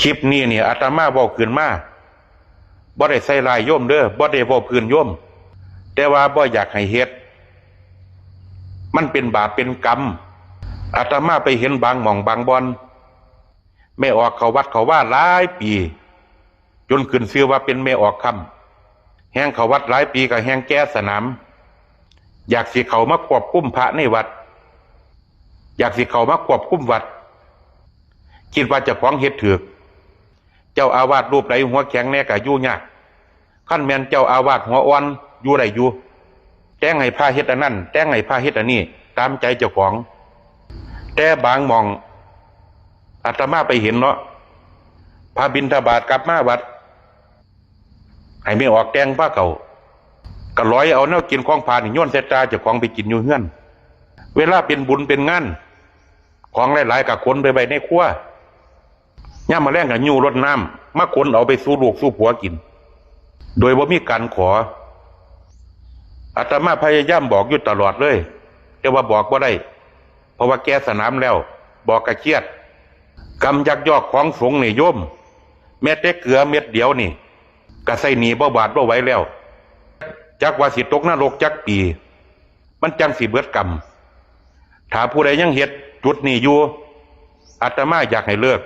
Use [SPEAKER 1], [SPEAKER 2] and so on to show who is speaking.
[SPEAKER 1] คลิปนี้เนี่ยอาตมาบอกขึ้นมาบ่ได้ใส่ลายโยมเด้อบ่ได้บอกพื้นโยม แต่ว่าบ่อยากให้เฮ็ด มันเป็นบาปเป็นกรรมอาตมาไปเห็นบางหม่องบางบอนแม่ออกเขาวัดเขาว่าหลายปี จนขึ้นชื่อว่าเป็นแม่ออกคำแห่งเขาวัดหลายปีกับแห่งแก้สนาม อยากสิเขามาควบคุมพระในวัด อยากสิเขามาควบคุมวัดคิดว่าจะของเฮ็ดถือ เจ้าอาวาสรูปใดหัวแข็งแน่กะยู่ยากขั้นแมนเจ้าอาวาสหัวอ่อนอยู่ได้อยู่แต่งให้ผ้าเฮ็ดอันนั้นแต่งให้ผ้าเฮ็ดอันนี้ ตามใจเจ้าของ แต่บางมองอาตมาไปเห็นเนาะพาบินทบาทกลับมาวัดให้ไม่ออกแตงผ้าเก่าก็ร้อยเอาแนวกินของพานย้อนเสตาเจ้าของไปกินอยู่เฮือน เวลาเป็นบุญเป็นงาน ของหลายๆกับคนไปไว้ในครัว ย่ามมาแรงกับยูรดน้ำมาคนเอาไปสู้ลูกสู้ผัวกิน โดยว่ามีการขออาตมาพยายามบอกอยู่ตลอดเลย แต่ว่าบอกว่าได้ เพราะว่าแกสนามแล้ว บอกกระเคียดกำยักยอกของสงนี่โยมแม้แต่เกลือเม็ดเดียวนี่ก็ใส่หนีบ่บาดบ่ไหวแล้ว จักว่าสิตกนรกจักปี มันจังสิเบิดกรรมถ้าผู้ใดยังเฮ็ดจุดนี้อยู่อาตมาอยากให้เลิก